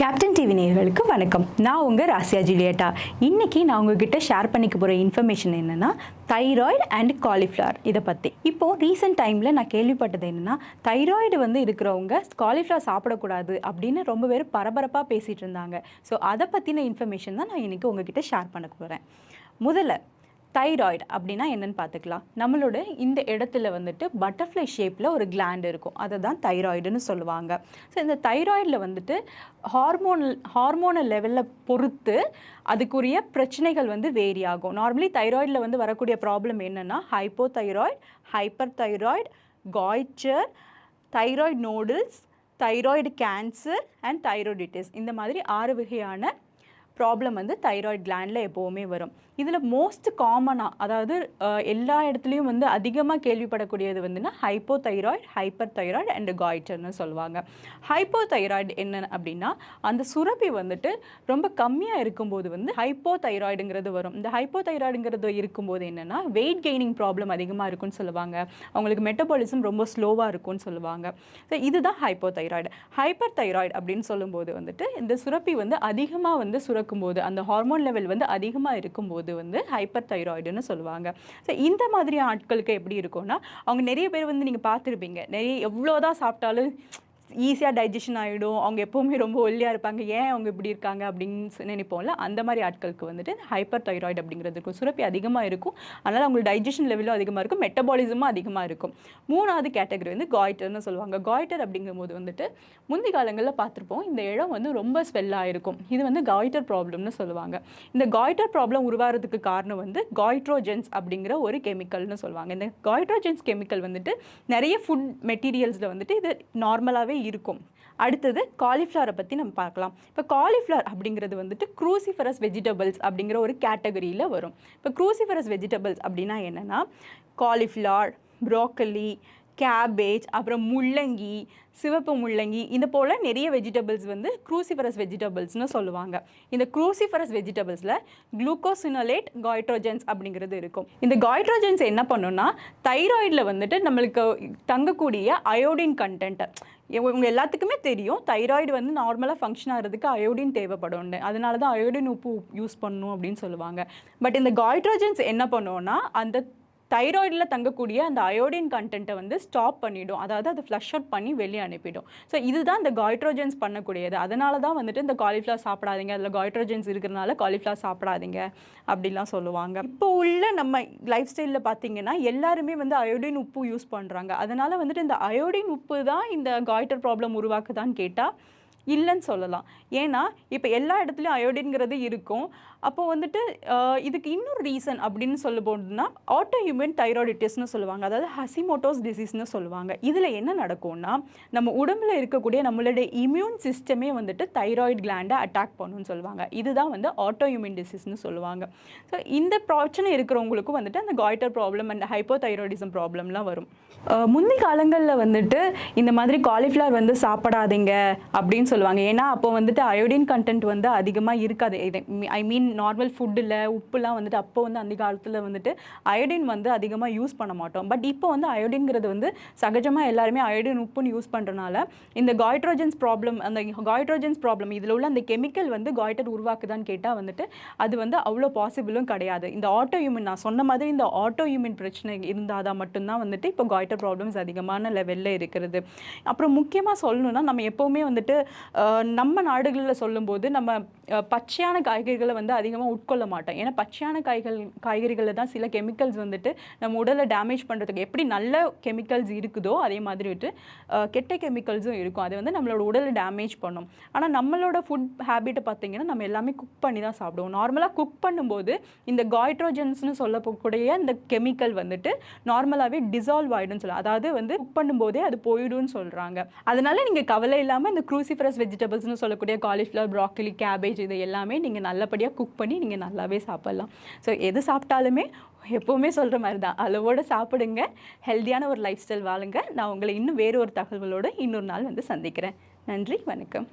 Captain TV நேர்களுக்கு வணக்கம். நான் உங்கள் ராசியா ஜூலியட்டா. இன்னைக்கு நான் உங்ககிட்ட ஷேர் பண்ணிக்க போகிற இன்ஃபர்மேஷன் என்னென்னா தைராய்டு அண்ட் காலிஃப்ளவர் இதை பற்றி இப்போது ரீசெண்ட் டைமில் நான் கேள்விப்பட்டது என்னென்னா தைராய்டு வந்து இருக்கிறவங்க காலிஃப்ளவர் சாப்பிடக்கூடாது அப்படின்னு ரொம்ப பேர் பரபரப்பாக பேசிகிட்டு இருந்தாங்க. ஸோ அதை பற்றின இன்ஃபர்மேஷன் தான் நான் இன்றைக்கி உங்ககிட்ட ஷேர் பண்ண போகிறேன் முதல்ல தைராய்டு அப்படின்னா என்னன்னு பார்த்துக்கலாம். நம்மளோட இந்த இடத்துல வந்துட்டு பட்டர்ஃப்ளை ஷேப்பில் ஒரு கிளாண்ட் இருக்கும். அதை தான் தைராய்டுன்னு சொல்லுவாங்க. ஸோ இந்த தைராய்டில் வந்துட்டு ஹார்மோனல் ஹார்மோனல் லெவலில் பொறுத்து அதுக்குரிய பிரச்சனைகள் வந்து வேரி ஆகும். நார்மலி தைராய்டில் வந்து வரக்கூடிய ப்ராப்ளம் என்னென்னா hypothyroid hyperthyroid goitre thyroid nodules thyroid cancer and thyroiditis இந்த மாதிரி ஆறு வகையான ப்ராப்ளம் வந்து தைராய்டு கிளாண்டில் எப்போவுமே வரும். இதில் மோஸ்ட் காமனாக அதாவது எல்லா இடத்துலையும் வந்து அதிகமாக கேள்விப்படக்கூடியது வந்துன்னா hypothyroid hyperthyroid and காய்ச்சர்னு சொல்லுவாங்க. ஹைப்போ தைராய்டு என்ன அப்படின்னா அந்த சுரப்பி வந்துட்டு ரொம்ப கம்மியாக இருக்கும்போது வந்து ஹைப்போ தைராய்டுங்கிறது வரும். இந்த ஹைப்போ தைராய்டுங்கிறது இருக்கும்போது என்னென்னா வெயிட் கெய்னிங் ப்ராப்ளம் அதிகமாக இருக்கும்னு சொல்லுவாங்க. அவங்களுக்கு மெட்டபாலிசம் ரொம்ப ஸ்லோவாக இருக்கும்னு சொல்லுவாங்க. ஸோ இதுதான் ஹைப்போ தைராய்டு ஹைப்பர் தைராய்டு அப்படின்னு சொல்லும்போது வந்துட்டு இந்த சுரப்பி வந்து அதிகமாக வந்து இருக்கும்போது அந்த ஹார்மோன் லெவல் வந்து அதிகமாக இருக்கும்போது வந்து ஹைப்பர் தைராய்டுன்னு சொல்லுவாங்க. ஸோ இந்த மாதிரி ஆட்களுக்கு எப்படி இருக்கும்னா அவங்க நிறைய பேர் வந்து நீங்கள் பார்த்துருப்பீங்க. நிறைய எவ்வளோதான் சாப்பிட்டாலும் ஈஸியாக டைஜஷன் ஆகிடும் அவங்க எப்போவுமே ரொம்ப ஒல்லியாக இருப்பாங்க. ஏன் அவங்க இப்படி இருக்காங்க? அப்படின்னு நினைப்போம்ல. அந்த மாதிரி ஆட்களுக்கு வந்துட்டு ஹைப்பர் தைராய்டு அப்படிங்கிறது இருக்கும். சுரப்பி அதிகமாக இருக்கும். அதனால் அவங்களுக்கு டைஜஷன் லெவலும் அதிகமாக இருக்கும். மெட்டபாலிசமும் அதிகமாக இருக்கும். மூணாவது கேட்டகரி வந்து காய்டர்னு சொல்லுவாங்க. காய்டர் அப்படிங்கும்போது வந்துட்டு முந்தி காலங்களில் பார்த்துருப்போம். இந்த இடம் வந்து ரொம்ப ஸ்வெல்லாக இருக்கும். இது வந்து காய்டர் ப்ராப்ளம்னு சொல்லுவாங்க. இந்த காய்டர் ப்ராப்ளம் உருவாகிறதுக்கு காரணம் வந்து காய்ட்ரோஜென்ஸ் அப்படிங்கிற ஒரு கெமிக்கல்னு சொல்லுவாங்க. இந்த காய்ட்ரோஜென்ஸ் கெமிக்கல் வந்துட்டு நிறைய ஃபுட் மெட்டீரியல்ஸில் வந்துட்டு இது நார்மலாகவே இருக்கும். அடுத்தது காலிஃப்ளவரை பற்றி நம்ம பார்க்கலாம். இப்போ காலிஃப்ளவர் அப்படிங்கிறது வந்துட்டு க்ரூசிஃபரஸ் வெஜிடபிள்ஸ் அப்படிங்கிற ஒரு கேட்டகரியில் வரும். இப்போ க்ரூசிஃபரஸ் வெஜிடபிள்ஸ் அப்படின்னா என்னென்னா காலிஃப்ளவர் ப்ரோக்கலி கேபேஜ் அப்புறம் முள்ளங்கி சிவப்பு முள்ளங்கி இது போல் நிறைய வெஜிடபிள்ஸ் வந்து க்ரூசிஃபரஸ் வெஜிடபிள்ஸ்னு சொல்லுவாங்க. இந்த க்ரூசிஃபரஸ் வெஜிடபிள்ஸில் குளுக்கோசினோலேட் காய்ட்ரோஜன்ஸ் அப்படிங்கிறது இருக்கும். இந்த காய்ட்ரோஜன்ஸ் என்ன பண்ணுன்னா தைராய்டில் வந்துட்டு நம்மளுக்கு தங்கக்கூடிய அயோடின் கண்டென்ட்டை இவங்க எல்லாத்துக்குமே தெரியும் தைராய்டு வந்து நார்மலாக ஃபங்க்ஷன் ஆகிறதுக்கு அயோடின் தேவைப்படும் அதனால தான் அயோடின் உப்பு யூஸ் பண்ணணும் அப்படின்னு சொல்லுவாங்க. பட் இந்த காய்ட்ரோஜன்ஸ் என்ன பண்ணுவோன்னா அந்த தைராய்டில் தங்கக்கூடிய அந்த அயோடின் கண்டென்ட்டை வந்து ஸ்டாப் பண்ணிடும். அதாவது அதை ஃப்ளஷ் அவுட் பண்ணி வெளியே அனுப்பிடும். ஸோ இதுதான் இந்த காய்ட்ரோஜன்ஸ் பண்ணக்கூடியது. அதனால தான் வந்துட்டு இந்த காலிஃப்ளவர் சாப்பிடாதீங்க. அதில் காய்ட்ரோஜன்ஸ் இருக்கிறனால காலிஃப்ளவர் சாப்பிடாதீங்க அப்படிலாம் சொல்லுவாங்க. இப்போ உள்ள நம்ம லைஃப் ஸ்டைலில் பார்த்தீங்கன்னா எல்லாருமே வந்து அயோடின் உப்பு யூஸ் பண்ணுறாங்க அதனால் வந்துட்டு இந்த அயோடின் உப்பு தான் இந்த காய்டர் ப்ராப்ளம் உருவாக்குதான்னு கேட்டால் இல்லைன்னு சொல்லலாம். ஏன்னா இப்போ எல்லா இடத்துலையும் அயோடின்கிறது இருக்கும். அப்போ வந்துட்டு இதுக்கு இன்னொரு ரீசன் அப்படின்னு சொல்ல போனோம்னா ஆட்டோ ஹியூமன் தைராய்டிட்டிஸ்னு சொல்லுவாங்க. அதாவது ஹசிமோட்டோஸ் டிசீஸ்னு சொல்லுவாங்க. இதில் என்ன நடக்கும்னா நம்ம உடம்புல இருக்கக்கூடிய நம்மளுடைய இம்யூன் சிஸ்டமே வந்துட்டு தைராய்டு கிளாண்டை அட்டாக் பண்ணுன்னு சொல்லுவாங்க. இதுதான் வந்து ஆட்டோ ஹியூமன் டிசீஸ்னு சொல்லுவாங்க. ஸோ இந்த பிரச்சனை இருக்கிறவங்களுக்கும் வந்துட்டு அந்த காய்டர் ப்ராப்ளம் அண்ட் ஹைப்போதைராய்டிசம் ப்ராப்ளம்லாம் வரும். முந்தி காலங்களில் வந்துட்டு இந்த மாதிரி காலிஃப்ளவர் வந்து சாப்பிடாதீங்க அப்படின்னு சொல்லுவாங்க. ஏன்னா அப்போ வந்துட்டு அயோடின் கண்டென்ட் வந்து அதிகமாக இருக்காது. ஐ மீன் நார்மல் ஃபுட்டில் உப்புலாம் வந்துட்டு அப்போ வந்து அந்த காலத்தில் வந்துட்டு அயோடின் வந்து அதிகமாக யூஸ் பண்ண மாட்டோம். பட் இப்போ வந்து அயோடின்ங்கிறது வந்து சகஜமாக எல்லாருமே அயோடின் உப்புன்னு யூஸ் பண்ணுறனால இந்த காய்ட்ரோஜன்ஸ் ப்ராப்ளம் அந்த காய்ட்ரோஜன்ஸ் ப்ராப்ளம் இதில் உள்ள அந்த கெமிக்கல் வந்து காய்டர் உருவாக்குதான்னு கேட்டால் வந்துட்டு அது வந்து அவ்வளோ பாசிபிளும் கிடையாது. இந்த ஆட்டோ ஹியூமன் நான் சொன்ன மாதிரி இந்த ஆட்டோ ஹியூமன் பிரச்சனை இருந்தால் தான் மட்டும்தான் வந்துட்டு இப்போ காய்டர் ப்ராப்ளம்ஸ் அதிகமான லெவலில் இருக்கிறது. அப்புறம் முக்கியமாக சொல்லணும்னா நம்ம எப்போவுமே வந்துட்டு நம்ம நாடுகளில் சொல்லும்போது நம்ம பச்சையான காய்கறிகளை வந்து அதிகமாக உட்கொள்ள மாட்டோம். ஏன்னா பச்சையான காய்கள் காய்கறிகளில் தான் சில கெமிக்கல்ஸ் வந்துட்டு நம்ம உடலை டேமேஜ் பண்ணுறதுக்கு எப்படி நல்ல கெமிக்கல்ஸ் இருக்குதோ அதே மாதிரி வந்துட்டு கெட்ட கெமிக்கல்ஸும் இருக்கும். அது வந்து நம்மளோட உடலை டேமேஜ் பண்ணும். ஆனால் நம்மளோட ஃபுட் ஹேபிட்டை பார்த்தீங்கன்னா நம்ம எல்லாமே குக் பண்ணி தான் சாப்பிடுவோம். நார்மலாக குக் பண்ணும்போது இந்த காய்ட்ரோஜன்ஸ்னு சொல்லக்கூடிய இந்த கெமிக்கல் வந்துட்டு நார்மலாகவே டிசால்வ் ஆகிடும்னு சொல்லலாம் அதாவது வந்து குக் பண்ணும்போதே அது போயிடும்னு சொல்கிறாங்க அதனால நீங்கள் கவலை இல்லாமல் இந்த க்ரூசிஃபரஸ் வெஜிடபிள்ஸ்னு சொல்லக்கூடிய காலிஃப்ளவர் ப்ராக்கலி கேபேஜ் இது எல்லாமே நீங்கள் நல்லபடியாக குக் பண்ணி நீங்கள் நல்லாவே சாப்பிட்லாம். ஸோ எது சாப்பிட்டாலுமே எப்போவுமே சொல்கிற மாதிரி தான் அளவோடு சாப்பிடுங்க. ஹெல்த்தியான ஒரு லைஃப் ஸ்டைல் வாழுங்க. நான் உங்களை இன்னும் வேறு ஒரு தகவலோடு இன்னொரு நாள் வந்து சந்திக்கிறேன். நன்றி வணக்கம்.